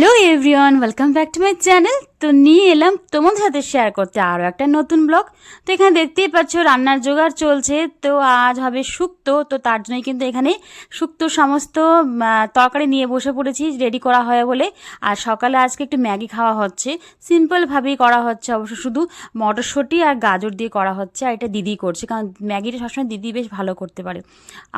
Hello everyone welcome back to my channel তো নিয়ে এলাম তোমাদের সাথে শেয়ার করতে আরও একটা নতুন ব্লগ তো এখানে দেখতেই পাচ্ছ রান্নার জোগাড় চলছে। তো আজ হবে শুক্তো, তো তার জন্যই কিন্তু এখানে শুক্তো সমস্ত তরকারি নিয়ে বসে পড়েছি রেডি করা হয় বলে। আর সকালে আজকে একটু ম্যাগি খাওয়া হচ্ছে। সিম্পলভাবেই করা হচ্ছে, অবশ্য শুধু মটরশুঁটি আর গাজর দিয়ে করা হচ্ছে, আর এটা দিদি করছে, কারণ ম্যাগিটা সবসময় দিদি বেশ ভালো করতে পারে।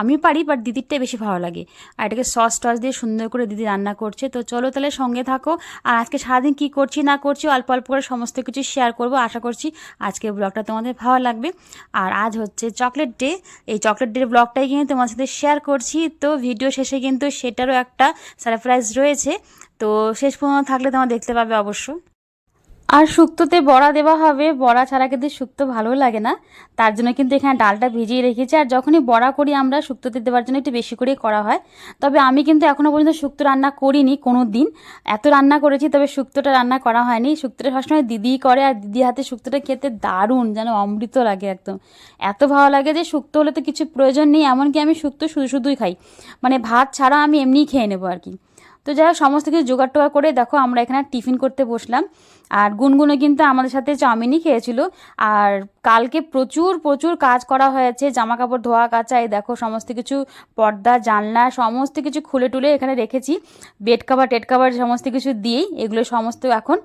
আমি পারি বাট দিদিরটাই বেশি ভালো লাগে। আর এটাকে সস টস দিয়ে সুন্দর করে দিদি রান্না করছে। তো চলো তাহলে সঙ্গে থাকো। আর আজকে সারাদিন কী করছি, না করছি, অল্প অল্প করে সমস্ত কিছু শেয়ার করব। আশা করছি আজকে ব্লগটা তোমাদের ভালো লাগবে। আর আজ হচ্ছে চকলেট ডে এই চকলেট ডের ব্লগটাই কিন্তু তোমার সাথে শেয়ার করছি। তো ভিডিও শেষে কিন্তু সেটারও একটা সারপ্রাইজ রয়েছে। তো শেষ পর্যন্ত থাকলে তোমার দেখতে পাবে অবশ্য আর শুক্তোতে বড়া দেওয়া হবে। বড়া ছাড়া কিন্তু শুক্তো ভালো লাগে না। তার জন্য কিন্তু এখানে ডালটা ভিজিয়ে রেখেছি। আর যখনই বড়া করি আমরা শুক্তোতে দেওয়ার জন্য একটু বেশি করেই করা হয়। তবে আমি কিন্তু এখনও পর্যন্ত শুক্তো রান্না করিনি কোনো দিন এত রান্না করেছি, তবে শুক্তোটা রান্না করা হয়নি। শুক্তোটা সবসময় দিদিই করে, আর দিদি হাতে শুক্তোটা খেতে দারুণ, যেন অমৃত লাগে একদম। এত ভালো লাগে যে শুক্তো হলে তো কিছু প্রয়োজন নেই, এমনকি আমি শুক্তো শুধু শুধুই খাই। মানে ভাত ছাড়া আমি এমনিই খেয়ে নেব আর কি। তো যাই হোক, সমস্ত কিছু জোগাড় টোগাড় করে দেখো আমরা এখানে টিফিন করতে বসলাম। আর গুনগুনো কিন্তু আমাদের সাথে চাউমিনই খেয়েছিল। আর কালকে প্রচুর প্রচুর কাজ করা হয়েছে জামা কাপড় ধোয়া, কাচা, এই দেখো সমস্ত কিছু, পর্দা, জানলা, সমস্ত কিছু খুলে টুলে এখানে রেখেছি। বেড কাভার, টেড কাভার সমস্ত কিছু দিয়েই এগুলো সমস্ত এখন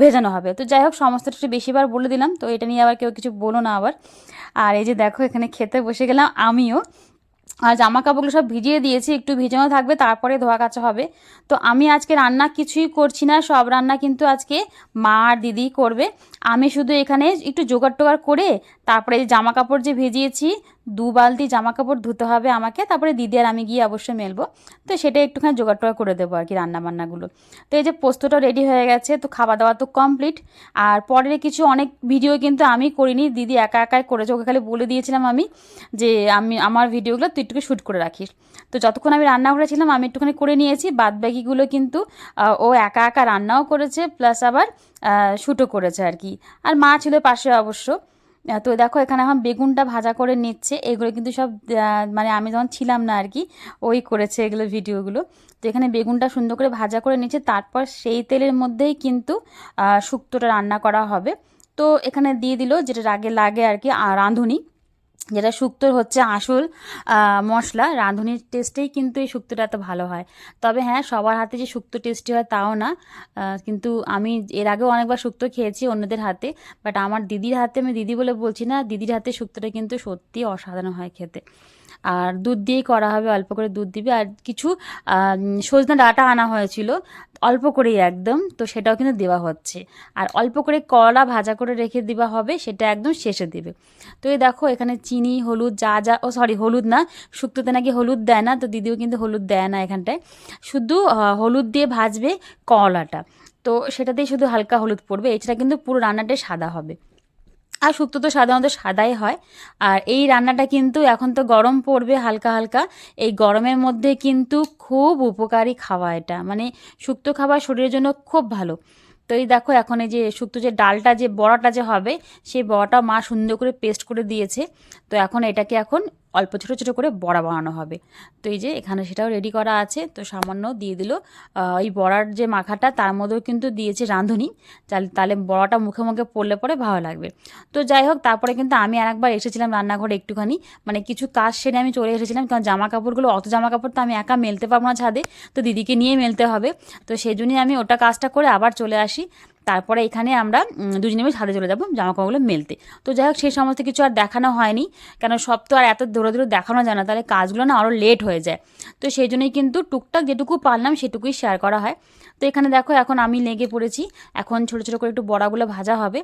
ভেজানো হবে। তো যাই হোক সমস্তটা একটু বেশিবার বলে দিলাম। তো এটা নিয়ে আবার কেউ কিছু বলো না আবার। আর এই যে দেখো এখানে খেতে বসে গেলাম আমিও। আর জামা কাপড়গুলো সব ভিজিয়ে দিয়েছি, একটু ভিজানো থাকবে, তারপরে ধোয়া কাচা হবে। তো আমি আজকে রান্না কিছুই করছি না, সব রান্না কিন্তু আজকে মা আর দিদি করবে। আমি শুধু এখানে একটু জোগাড় টোগাড় করে তারপরে জামা কাপড় যে ভিজিয়েছি দু বালতি জামা কাপড় ধুতে হবে আমাকে, তারপরে দিদি আর আমি গিয়ে অবশ্যই মেলবো। তো সেটা একটুখানি জোগাড় টোগাড় করে দেবো আর কি রান্না বান্নাগুলো তো এই যে পোস্তটা রেডি হয়ে গেছে, তো খাওয়া দাওয়া তো কমপ্লিট আর পরের কিছু অনেক ভিডিও কিন্তু আমি করিনি, দিদি একা একাই করেছে, ওকে খালি বলে দিয়েছিলাম আমি যে আমি, আমার ভিডিওগুলো তুই একটু শ্যুট করে রাখিস। তো যতক্ষণ আমি রান্না করেছিলাম আমি একটুখানি করে নিয়েছি বাদ বাকিগুলো কিন্তু ও একা একা রান্নাও করেছে প্লাস আবার শ্যুটও করেছে আর কি। আর মা ছিল পাশে অবশ্য। তো দেখো, এখানে এখন বেগুনটা ভাজা করে নিচ্ছে। এগুলো কিন্তু সব মানে আমি যখন ছিলাম না আর কি, ওই করেছে এগুলো ভিডিওগুলো। তো এখানে বেগুনটা সুন্দর করে ভাজা করে নিচ্ছে। তারপর সেই তেলের মধ্যেই কিন্তু শুক্তটা রান্না করা হবে। তো এখানে দিয়ে দিল, যেটা আগে লাগে আর কি রাঁধুনি। যেটা শুক্তোর হচ্ছে আসল মশলা। রাঁধুনির টেস্টেই কিন্তু এই শুক্তোটা এত ভালো হয়। তবে হ্যাঁ সবার হাতে যে শুক্তো টেস্টি হয় তাও না। কিন্তু আমি এর আগেও অনেকবার শুক্তো খেয়েছি অন্যদের হাতে। বাট আমার দিদির হাতে, আমি দিদি বলে বলছি না, দিদির হাতে শুক্তোটা কিন্তু সত্যি অসাধারণ হয় খেতে। আর দুধ দিয়েই করা হবে, অল্প করে দুধ দিবে। আর কিছু সজনা ডাটা আনা হয়েছিল, অল্প করেই একদম, তো সেটাও কিন্তু দেওয়া হচ্ছে। আর অল্প করে কলা ভাজা করে রেখে দেওয়া হবে, সেটা একদম শেষে দেবে। তো এই দেখো, এখানে চিনি, হলুদ, যা যা, ও সরি হলুদ না, শুক্তোতে নাকি হলুদ দেয় না, তো দিদিও কিন্তু হলুদ দেয় না এখানটায়। শুধু হলুদ দিয়ে ভাজবে কলাটা। তো সেটাতেই শুধু হালকা হলুদ পড়বে, এছাড়া কিন্তু পুরো রান্নাটাই সাদা হবে। আর শুক্তো তো সাধারণত সাদাই হয়। আর এই রান্নাটা কিন্তু এখন তো গরম পড়বে হালকা হালকা। এই গরমের মধ্যে কিন্তু খুব উপকারী খাওয়া এটা। মানে শুক্তো খাবার শরীরের জন্য খুব ভালো। তো এই দেখো এখন এই যে শুক্তো যে ডালটা, যে বড়াটা যে হবে, সেই বড়াটা মা সুন্দর করে পেস্ট করে দিয়েছে। তো এখন এটাকে এখন অল্প ছোটো ছোটো করে বড়া বানানো হবে। তো এই যে এখানে সেটাও রেডি করা আছে। তো সামান্য দিয়ে দিল। এই বড়ার যে মাখাটা, তার মধ্যেও কিন্তু দিয়েছে রাঁধুনি। তাহলে তাহলে বড়াটা মুখে মুখে পড়লে পরে ভালো লাগবে। তো যাই হোক, তারপরে কিন্তু আমি আর একবার এসেছিলাম রান্নাঘরে একটুখানি। মানে কিছু কাজ সেরে আমি চলে এসেছিলাম। কারণ জামা কাপড়গুলো অত জামা কাপড় তো আমি একা মেলতে পারব না ছাদে। তো দিদিকে নিয়ে মেলতে হবে। তো সেই জন্যই আমি ওটা কাজটা করে আবার চলে আসি। তারপরে এখানে আমরা দুজনে মিলে ছাদে চলে যাব জামাকাপড়গুলো মেলতে। তো যাই হোক সেই সমস্ত কিছু আর দেখানো হয়নি। কেন সব তো আর এত ধরে ধরে দেখানো যায় না, তাহলে কাজগুলো না আরও লেট হয়ে যায়। তো সেই জন্যই কিন্তু টুকটাক যেটুকু পারলাম সেটুকুই শেয়ার করা হয়। তো এখানে দেখো, এখন আমি লেগে পড়েছি। এখন ছোটো ছোটো করে একটু বড়াগুলো ভাজা হবে।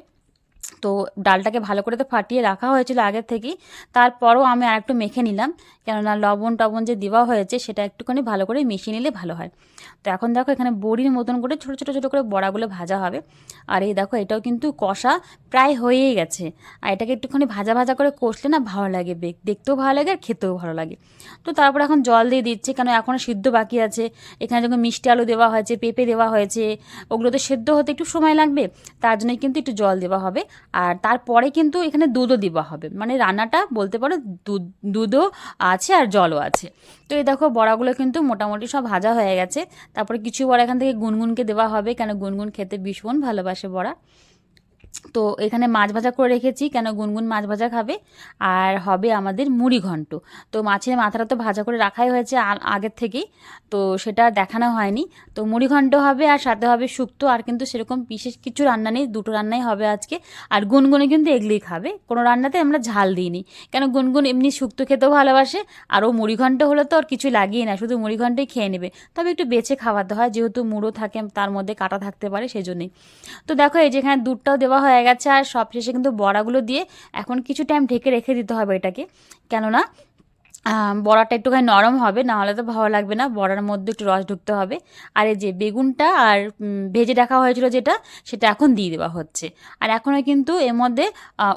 তো ডালটাকে ভালো করে তো ফাটিয়ে রাখা হয়েছিল আগের থেকেই। তারপরও আমি আর একটু মেখে নিলাম। কেননা লবণ টবণ যে দেওয়া হয়েছে, সেটা একটুখানি ভালো করে মিশিয়ে নিলে ভালো হয়। তো এখন দেখো এখানে বড়ির মতন করে ছোটো ছোটো ছোটো করে বড়াগুলো ভাজা হবে। আর এই দেখো, এটাও কিন্তু কষা প্রায় হয়েই গেছে। আর এটাকে একটুখানি ভাজা ভাজা করে কষলে না ভালো লাগে বেক- দেখতেও ভালো লাগে আর খেতেও ভালো লাগে। তো তারপর এখন জল দিয়ে দিচ্ছি কেন এখনও সিদ্ধ বাকি আছে। এখানে যখন মিষ্টি আলু দেওয়া হয়েছে, পেঁপে দেওয়া হয়েছে, ওগুলো তো সেদ্ধ হতে একটু সময় লাগবে, তার জন্য কিন্তু একটু জল দেওয়া হবে। আর তারপরে কিন্তু এখানে দুধও দেওয়া হবে। মানে রান্নাটা বলতে পারো দুধ, দুধও আছে আর জলও আছে। তো এই দেখো বড়াগুলো কিন্তু মোটামুটি সব ভাজা হয়ে গেছে। তারপরে কিছু বড়া এখান থেকে গুনগুনকে দেওয়া হবে কেন গুনগুন খেতে ভীষণ ভালোবাসে বড়া। তো এখানে মাছ ভাজা করে রেখেছি, কেন গুনগুন মাছ ভাজা খাবে? আর হবে আমাদের মুড়ি ঘন্ট। তো মাছের মাথাটা তো ভাজা করে রাখাই হয়েছে আগের থেকেই। তো সেটা দেখানো হয়নি। তো মুড়ি ঘন্ট হবে আর সাথে হবে শুক্তো, আর কিন্তু সেরকম বিশেষ কিছু রান্না নেই। দুটো রান্নাই হবে আজকে। আর গুনগুনে কিন্তু এগুলোই খাবে। কোনো রান্নাতে আমরা ঝাল দিইনি। কেন গুনগুন এমনি শুক্তো খেতেও ভালোবাসে, আর ও মুড়ি ঘন্ট হলে তো আর কিছু লাগিয়ে না, শুধু মুড়ি ঘন্টই খেয়ে নেবে। তবে একটু বেছে খাওয়াতে হয়, যেহেতু মুড়ো থাকে, তার মধ্যে কাটা থাকতে পারে সেজন্যই। তো দেখো এই যেখানে দুধটাও দেওয়া হয়ে গেছে আর সব শেষে কিন্তু বড়াগুলো দিয়ে এখন কিছু টাইম ঢেকে রেখে দিতে হবে এটাকে। কেননা বড়াটা একটুখানি নরম হবে না হলে তো ভালো লাগবে না। বড়ার মধ্যে একটু রস ঢুকতে হবে। আর এই যে বেগুনটা আর ভেজে রাখা হয়েছিল যেটা, সেটা এখন দিয়ে দেওয়া হচ্ছে। আর এখনও কিন্তু এর মধ্যে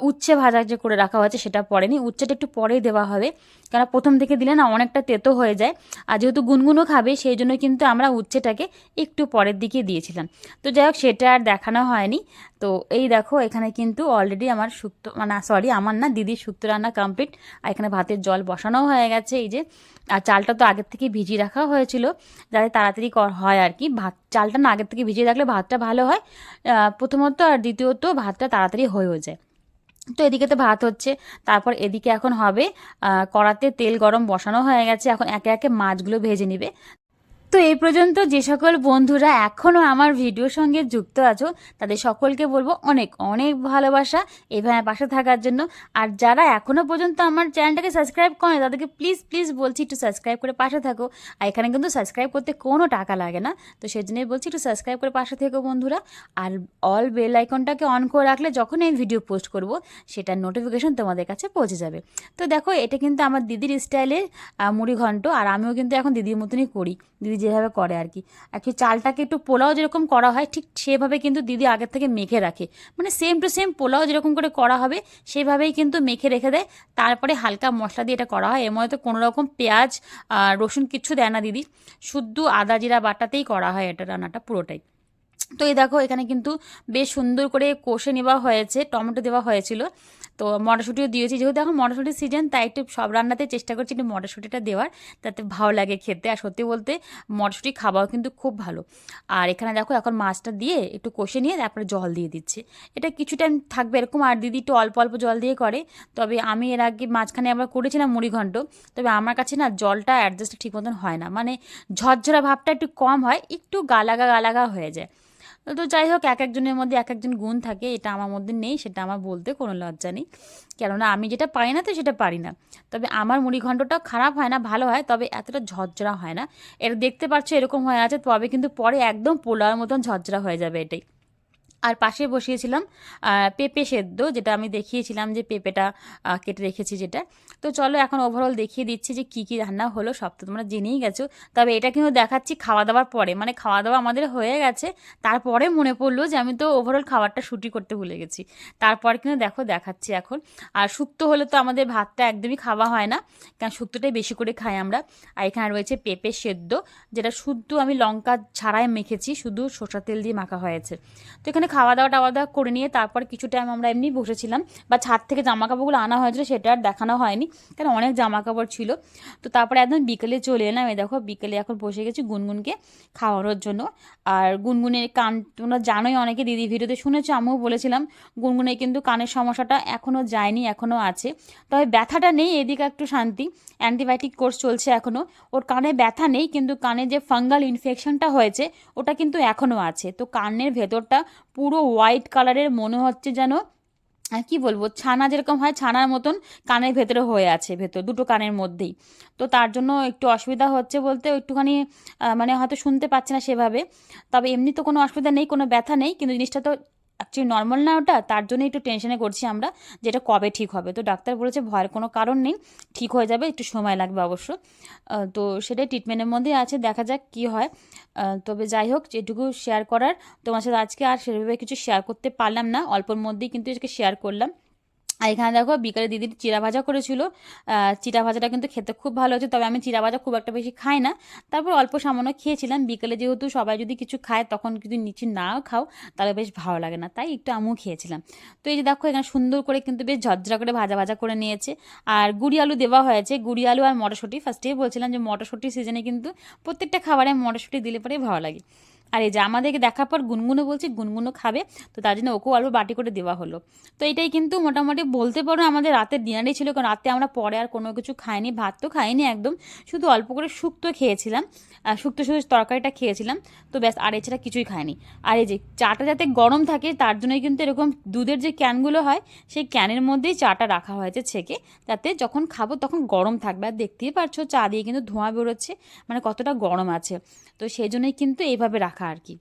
উচ্ছে ভাজা যে করে রাখা হয়েছে সেটা পড়েনি। উচ্ছেটা একটু পরেই দেওয়া হবে। কেন প্রথম থেকে দিলে না অনেকটা তেতো হয়ে যায়। আর যেহেতু গুনগুনও খাবে, সেই জন্য কিন্তু আমরা উচ্ছেটাকে একটু পরের দিকে দিয়েছিলাম। তো যাই হোক, সেটা আর দেখানো হয়নি। তো এই দেখো, এখানে কিন্তু অলরেডি আমার শুক্তো মানে সরি আমার না দিদির শুক্তো রান্না কমপ্লিট আর এখানে ভাতের জল বসানো হয়ে গেছে, এই যে। আর চালটা তো আগের থেকে ভিজিয়ে রাখা হয়েছিল, যাতে তাড়াতাড়ি কর, হয় আর কি। ভাত, চালটা না আগের থেকে ভিজিয়ে রাখলে ভাতটা ভালো হয়। প্রথমত আর দ্বিতীয়ত ভাতটা তাড়াতাড়ি হয়েও যায়। তো এদিকে তো ভাত হচ্ছে। তারপর এদিকে এখন হবে কড়াতে তেল গরম বসানো হয়ে গেছে। এখন একে একে মাছগুলো ভেজে নিবে। তো এই পর্যন্ত যে সকল বন্ধুরা এখনও আমার ভিডিওর সঙ্গে যুক্ত আছো, তাদের সকলকে বলব অনেক অনেক ভালোবাসা এইভাবে পাশে থাকার জন্য। আর যারা এখনও পর্যন্ত আমার চ্যানেলটাকে সাবস্ক্রাইব করে তাদেরকে প্লিজ প্লিজ বলছি একটু সাবস্ক্রাইব করে পাশে থাকো। আর এখানে কিন্তু সাবস্ক্রাইব করতে কোনো টাকা লাগে না। তো সেই জন্যই বলছি একটু সাবস্ক্রাইব করে পাশে থেকো বন্ধুরা। আর অল বেল আইকনটাকে অন করে রাখলে যখন আমি ভিডিও পোস্ট করব, সেটার নোটিফিকেশন তোমাদের কাছে পৌঁছে যাবে। তো দেখো, এটা কিন্তু আমার দিদির স্টাইলের মুড়ি ঘন্ট আর আমিও কিন্তু এখন দিদির মতনই করি। দিদি যেভাবে করে আর কি। অ্যাকচুয়ালি চালটাকে একটু পোলাও যেরকম করা হয়, ঠিক সেভাবে কিন্তু দিদি আগের থেকে মেখে রাখে। মানে সেম টু সেম পোলাও যেরকম করে করা হবে, সেভাবেই কিন্তু মেখে রেখে দেয়। তারপরে হালকা মশলা দিয়ে এটা করা হয়। এর মধ্যে কোনো রকম পেঁয়াজ রসুন কিচ্ছু দেয় না দিদি। শুদ্ধ আদা জিরা বাটাতেই করা হয় এটা রান্নাটা পুরোটাই। তো এই দেখো এখানে কিন্তু বেশ সুন্দর করে কষে নেওয়া হয়েছে, টমেটো দেওয়া হয়েছিল। তো মটরশুঁটিও দিয়েছি। যেহেতু এখন মটরশুঁটির সিজন তাই একটু সব রান্নাতে চেষ্টা করছি একটু মটরশুঁটিটা দেওয়ার, তাতে ভালো লাগে খেতে। আর সত্যি বলতে মটরশুঁটি খাওয়াও কিন্তু খুব ভালো। আর এখানে দেখো এখন মাছটা দিয়ে একটু কষে নিয়ে তারপরে জল দিয়ে দিচ্ছি। এটা কিছু টাইম থাকবে এরকম, আর দিদি একটু অল্প অল্প জল দিয়ে করে। তবে আমি এর আগে মাঝখানে আবার করেছিলাম মুড়ি ঘন্ট। তবে আমার কাছে না জলটা অ্যাডজাস্ট ঠিক মতন হয় না। মানে ঝরঝরা ভাবটা একটু কম হয়, একটু গালাগা গালাগা হয়ে যায়। তো যাই হোক, এক একজনের মধ্যে এক একজন গুণ থাকে, এটা আমার মধ্যে নেই, সেটা আমার বলতে কোনো লজ্জা নেই। কেননা আমি যেটা পারি না, তো সেটা পারি না। তবে আমার মুড়িঘণ্ডটা খারাপ হয় না, ভালো হয়, তবে এতটা ঝরঝরা হয় না। এটা দেখতে পাচ্ছ এরকম হয়ে আছে, তবে কিন্তু পরে একদম পোলার মতন ঝরঝরা হয়ে যাবে এটাই। আর পাশে বসিয়েছিলাম পেঁপে সেদ্ধ, যেটা আমি দেখিয়েছিলাম যে পেঁপেটা কেটে রেখেছি যেটা। তো চলো এখন ওভারঅল দেখিয়ে দিচ্ছি যে কী কী রান্না হলো, সব তো তোমরা জেনেই গেছো। তবে এটা কিন্তু দেখাচ্ছি খাওয়া দাওয়ার পরে মানে খাওয়া দাওয়া আমাদের হয়ে গেছে। তারপরে মনে পড়ল যে আমি তো ওভারঅল খাবারটা শুটি করতে ভুলে গেছি। তারপর কিন্তু দেখো দেখাচ্ছি এখন। আর শুক্তো হলে তো আমাদের ভাতটা একদমই খাওয়া হয় না, কারণ শুক্তোটাই বেশি করে খাই আমরা। আর এখানে রয়েছে পেঁপে সেদ্ধ, যেটা শুদ্ধ আমি লঙ্কা ছাড়াই মেখেছি, শুধু সর্ষা তেল দিয়ে মাখা হয়েছে। তো এখানে খাওয়া দাওয়া টাওয়া দাওয়া করে নিয়ে তারপর কিছু টাইম আমরা এমনি বসেছিলাম। বা ছাদ থেকে জামা কাপড়গুলো আনা হয়েছিল, সেটা আর দেখানো হয়নি, কারণ অনেক জামা কাপড় ছিল। তো তারপরে একদম বিকেলে চলে এলাম, এই দেখো বিকেলে এখন বসে গেছি গুনগুনকে খাওয়ানোর জন্য। আর গুনগুনের কান, তোমরা জানোই অনেকে দিদি ভিডিওতে শুনেছো, আমিও বলেছিলাম, গুনগুনের কিন্তু কানের সমস্যাটা এখনও যায়নি এখনও আছে। তবে ব্যথাটা নেই, এদিকে একটু শান্তি। অ্যান্টিবায়োটিক কোর্স চলছে এখনও ওর কানে ব্যথা নেই, কিন্তু কানে যে ফাঙ্গাল ইনফেকশনটা হয়েছে, ওটা কিন্তু এখনও আছে। তো কানের ভেতরটা পুরো হোয়াইট কালারের মনে হচ্ছে যেন কি বলব, ছানা যেরকম হয়, ছানার মতন কানের ভেতরে হয়ে আছে, ভেতর, দুটো কানের মধ্যেই। তো তার জন্য একটু অসুবিধা হচ্ছে বলতে একটুখানি মানে হয়তো শুনতে পাচ্ছে না সেভাবে। তবে এমনি তো কোনো অসুবিধা নেই, কোনো ব্যথা নেই, কিন্তু জিনিসটা তো অ্যাকচুয়ালি নর্মাল না ওটা, তার জন্য একটু টেনশনে করছি আমরা, যেটা কবে ঠিক হবে। তো ডাক্তার বলেছে, ভয়ের কোনো কারণ নেই, ঠিক হয়ে যাবে, একটু সময় লাগবে অবশ্য। তো সেটাই ট্রিটমেন্টের মধ্যেই আছে, দেখা যাক কি হয়। তবে যাই হোক, যেটুকু শেয়ার করার, তোমার সাথে আজকে আর সেভাবে কিছু শেয়ার করতে পারলাম না, অল্পর মধ্যেই কিন্তু আজকে শেয়ার করলাম। আর এখানে দেখো বিকালে দিদির চিরা ভাজা করেছিল। চিরা ভাজাটা কিন্তু খেতে খুব ভালো হয়েছে, তবে আমি চিরা ভাজা খুব একটা বেশি খাই না। তারপর অল্প সামান্য খেয়েছিলাম। বিকেলে যেহেতু সবাই যদি কিছু খায়, তখন যদি নিচে নাও খাও, তাহলে বেশ ভালো লাগে না। তাই একটু আমিও খেয়েছিলাম। তো এই যে দেখো, এখানে সুন্দর করে কিন্তু বেশ ঝরঝরা করে ভাজা ভাজা করে নিয়েছে। আর গুড়ি আলু দেওয়া হয়েছে। গুড়ি আলু আর মটরশুঁটি। ফার্স্টেই বলছিলাম যে মটরশুঁটির সিজনে কিন্তু প্রত্যেকটা খাবারে মটরশুঁটি দিলে পরেই ভালো লাগে। আর এই যে আমাদেরকে দেখার পর গুনগুনো বলছে গুনগুনো খাবে। তো তার জন্য ওকেও অল্প বাটি করে দেওয়া হলো। তো এটাই কিন্তু মোটামুটি বলতে পারো আমাদের রাতের ডিনারই ছিল, কারণ রাতে আমরা পরে আর কোনো কিছু খাইনি ভাত তো খাইনি একদম। শুধু অল্প করে শুক্তো খেয়েছিলাম শুক্তো শুধু তরকারিটা খেয়েছিলাম। তো ব্যাস, আর এছাড়া কিছুই খাইনি। আর এই যে চাটা যাতে গরম থাকে, তার জন্যই কিন্তু এরকম দুধের যে ক্যানগুলো হয়, সেই ক্যানের মধ্যেই চাটা রাখা হয়েছে ছেঁকে। যাতে যখন খাব তখন গরম থাকবে। আর দেখতেই পারছ, চা দিয়ে কিন্তু ধোঁয়া বেরোচ্ছে মানে কতটা গরম আছে। তো সেই জন্যই কিন্তু এইভাবে রাখা আর কি।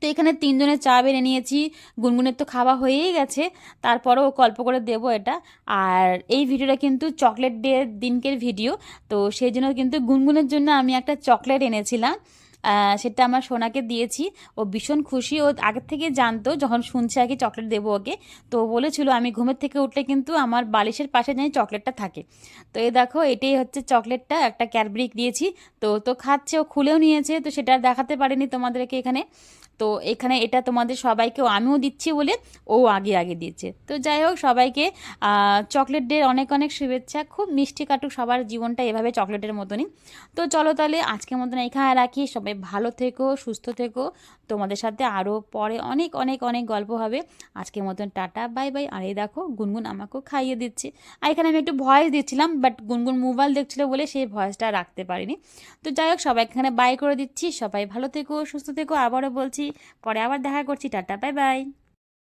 তো এখানে তিনজনের চা বেড়ে নিয়েছি, গুনগুনের তো খাওয়া হয়েই গেছে, তারপরেও অল্প করে দেবো এটা। আর এই ভিডিওটা কিন্তু চকলেট ডে দিনকের ভিডিও, তো সেই জন্য কিন্তু গুনগুনের জন্য আমি একটা চকলেট এনেছিলাম। সেটা আমার সোনাকে দিয়েছি। ও ভীষণ খুশি। ও আগের থেকে জানতো, যখন শুনছে আগে চকলেট দেবো ওকে, তো বলেছিল, আমি ঘুমের থেকে উঠলে কিন্তু আমার বালিশের পাশে জানি চকলেটটা থাকে। তো এ দেখো, এটাই হচ্ছে চকলেটটা, একটা ক্যাডবেরি দিয়েছি। তো তো খাচ্ছে, ও খুলেও নিয়েছে, তো সেটা দেখাতে পারিনি তোমাদেরকে এখানে। তো এখানে এটা তোমাদের সবাইকে আমিও দিচ্ছি বলে ও আগে আগে দিচ্ছে তো যাই হোক, সবাইকে চকলেট ডে অনেক অনেক শুভেচ্ছা। খুব মিষ্টি কাটুক সবার জীবনটা এভাবে চকলেটের মতনই। তো চলো তাহলে আজকের মতন এখানে রাখি। সবাই ভালো থেকো, সুস্থ থেকো। তোমাদের সাথে আরও পরে অনেক অনেক অনেক গল্প হবে। আজকের মতন টাটা, বাই বাই। আর এই দেখো, গুনগুন আমাকেও খাইয়ে দিচ্ছে। আর এখানে আমি একটু ভয়েস দিচ্ছিলাম বাট গুনগুন মোবাইল দেখছিল বলে সেই ভয়েসটা রাখতে পারিনি। তো যাই হোক সবাই এখানে বাই করে দিচ্ছি। সবাই ভালো থেকো, সুস্থ থেকো। আবারও বলছি পরে আবার দেখা করছি টাটা বাই বাই।